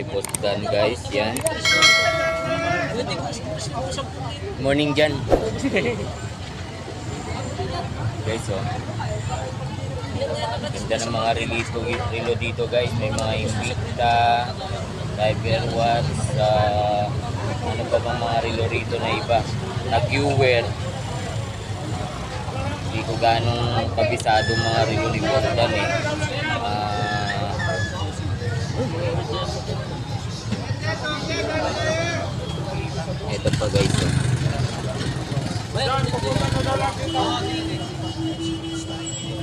kay Boss Dan guys. Yan. Morning dyan. guys oh. Ganda ng mga relito, relo dito guys. May mga Invicta, Cyber Watts, uh, ano pa bang mga relo rito na iba. Nag-viewer. Hindi ko ganong kabisado mga relo ni Boss Dan eh. Ito pa guys. Oh.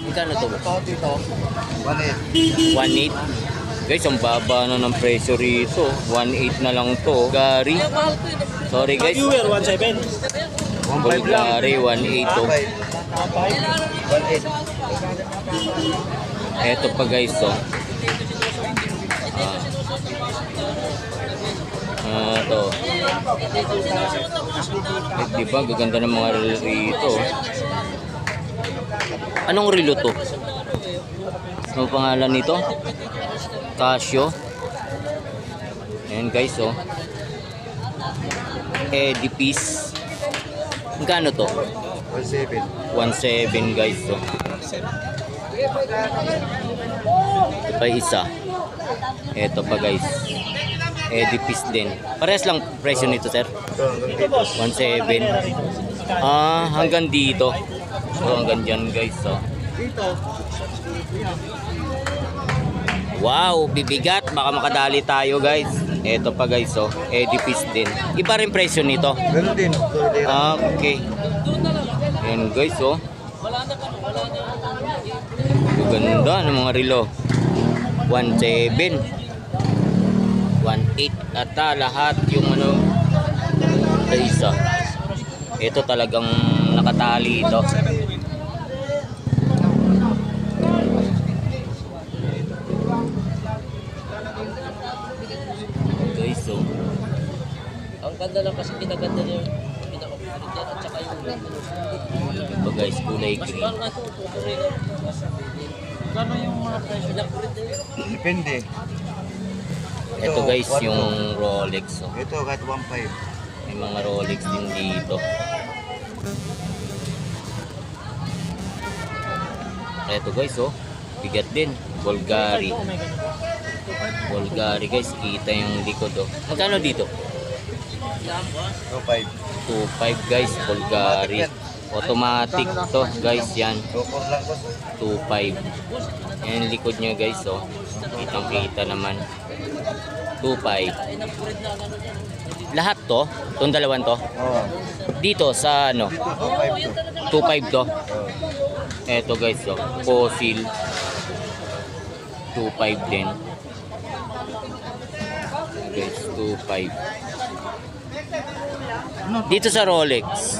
Magkano to? Dito. 1.8. Guys, ang baba na ng presyo rito. 1.8 na lang to. Gary. Sorry guys. Viewer, 1.7. Bulgari, 1.8 to. 1.8. Eto pa guys, oh. Ah. Ah, to. Eh, di ba, gaganda ng mga relo rito. Anong relo to? Ano pangalan nito? Casio. Ayan guys, oh. Edifice. Magkano to? 1.7. 1.7 guys, oh. Ito pa isa. Ito pa guys. Edifice din. Parehas lang presyo nito, sir. Ito, hanggang dito. 1.7. Ah, hanggang dito. So, hanggang dyan guys, oh. Wow, bibigat. Baka makadali tayo guys. Ito pa guys, oh. Edifice din. Iba rin presyo nito. Ganun din. Ah, okay. Yan guys, oh. Ganda ng mga relo. 1.7. 1.8 ata lahat yung ano sa isa. Ito talagang nakatali ito. Guys, oh. Ang ganda lang kasi pinaganda niya yung pinaka-print yan at saka yung Ito guys, kulay green. Parang nga ito, tutuloy na. Kano yung mga presyo? Na yun. Depende. Ito guys, yung Rolex. Oh. Ito, kahit 1.5. May mga Rolex din dito. Ito guys, oh. Bigat din. Bulgari. Bulgari guys, kita yung likod, oh. Magkano dito? 2.5. 2.5 guys, Bulgari. Automatic to, guys, yan. Tukos lang ko. 2.5. Yan yung likod nyo guys, oh. Kitang kita naman. 2.5. Lahat to, itong dalawan to, Oo. dito sa ano, 2.5 to. 2.5 to. Eto guys, oh, fossil. 2.5 din. Guys, 2.5. Dito sa Rolex.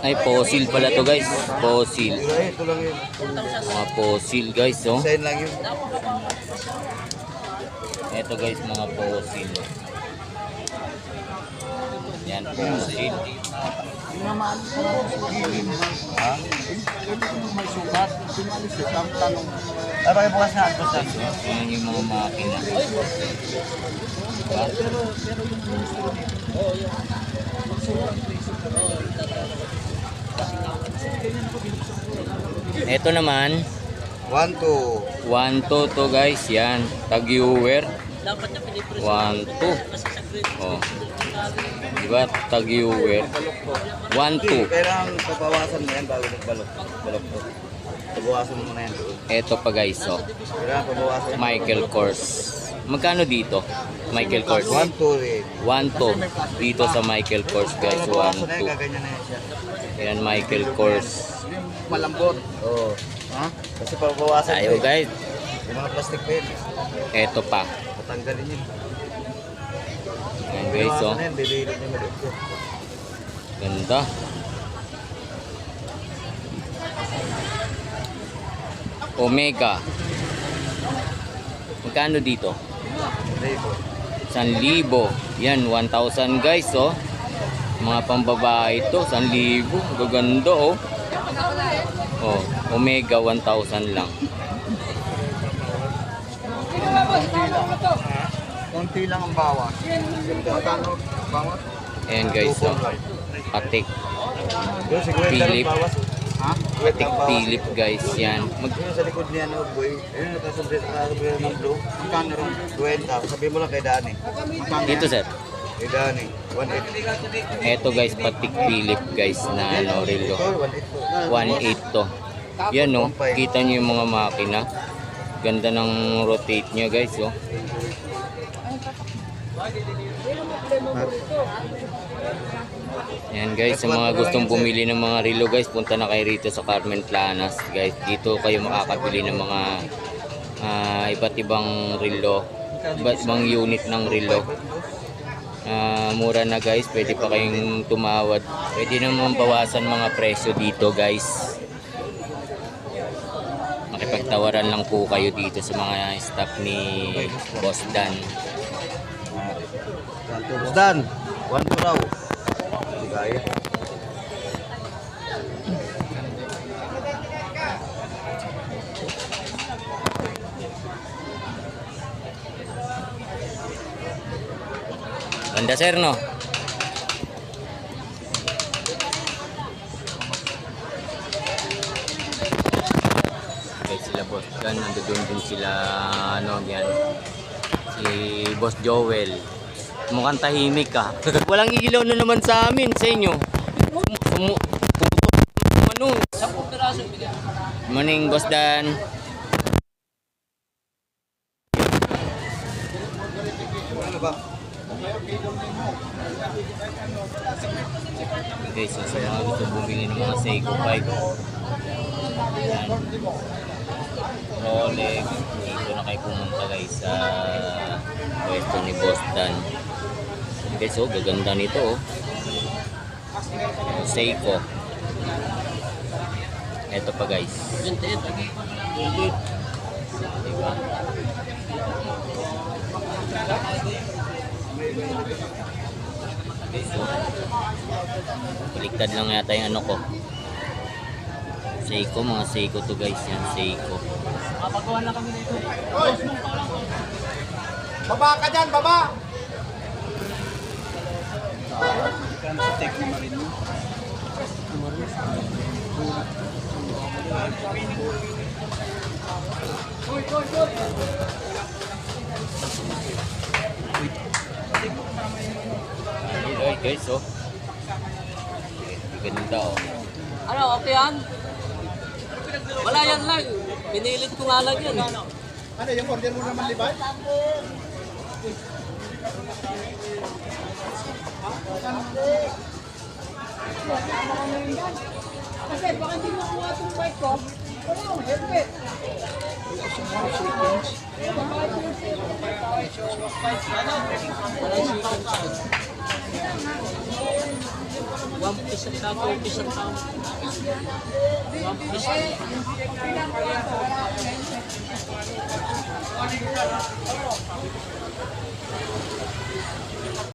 Ay, fossil pala to guys. Fossil. Mga fossil guys, oh. Design lang yun. Eto guys, mga fossil. Yan, fossil. Ha? Ay, bakit bukas na? Bukas na. Yan yung mga makina. Diba? Ito naman, 1, 2. 1 to to guys, yan. Tag-viewer. Dapat niya piniprint. 1 to. Kasi sa grade. Oh. Diba? Tag-viewer. 1 to. Kailangan pabawasan mo yan bago magbalok. Balok to. Pabawasan mo muna yan. Ito pa guys, oh. Kailangan pabawasan. Michael Kors. Magkano dito? Michael Kors. 1, 2 rin. 1 to. Dito sa Michael Kors guys, 1 Pabawasan na yan, na Michael Kors. Malambot. Oo. Ha? Kasi pabawasan to eh. guys. Yung mga plastic pen. Ito pa. Patanggalin yun. Yan guys, oh. Yan, niya maliit ko. Ganda. Omega. Magkano dito? Dito. 1,000. Yan, 1,000 guys, oh. Mga pambabae ito, 1,000. Gaganda, oh. Oh, Omega 1,000 lang. Konti lang ang bawas. Magkano bawas? Ayan guys, oh. Patik. Yung 50 Philip. Patik Philip guys, yan. Mag sa likod niya, no, boy. Ayun, nakasabi ng blue. Magkano rin? 20. Sabi mo lang kay Dani. Dito sir. Kay Dani. 1.8. Eto guys, Patik Philip guys na ano, relo. Ito, 1.8 to. 1.8 to. Yan no, kita nyo yung mga makina. Ganda ng rotate nyo guys oh. Yan guys, sa mga gustong bumili ng mga relo guys, punta na kayo rito sa Carmen Planas guys. Dito kayo makakabili ng mga ah, iba't ibang relo, iba't ibang unit ng relo. Ah, mura na guys, pwede pa kayong tumawad. Pwede naman bawasan mga presyo dito guys. Makipagtawaran lang po kayo dito sa mga staff ni Boss Dan. Santos Dan. 1 to raw. Gaya. Ganda sir no? Guys sila Boss Dan, nandoon din sila ano yan. Si Boss Joel. Mukhang tahimik ka. Walang ilaw na naman sa amin, sa inyo. Ano? Sampung piraso. Morning, Boss Dan. Okay, so sa mga gusto bumili ng mga Seiko 5. Yan. Rolex. Dito na kayo pumunta guys sa pwesto ni Boss Dan. Guys, oh, gaganda nito oh. Seiko. Ito pa guys. Diba? Okay, so, baliktad lang yata yung ano ko. Seiko, mga Seiko to guys yan, Seiko. Baba ka dyan, baba! Ay guys, oh. Okay, ganda oh. Ano, okay yan? Wala yan lang. Pinilit ko nga lang yan. Ano, yung order mo naman, Libay? Kasi baka hindi makuha itong bike ko, wala akong helmet. One ang tao. One piece.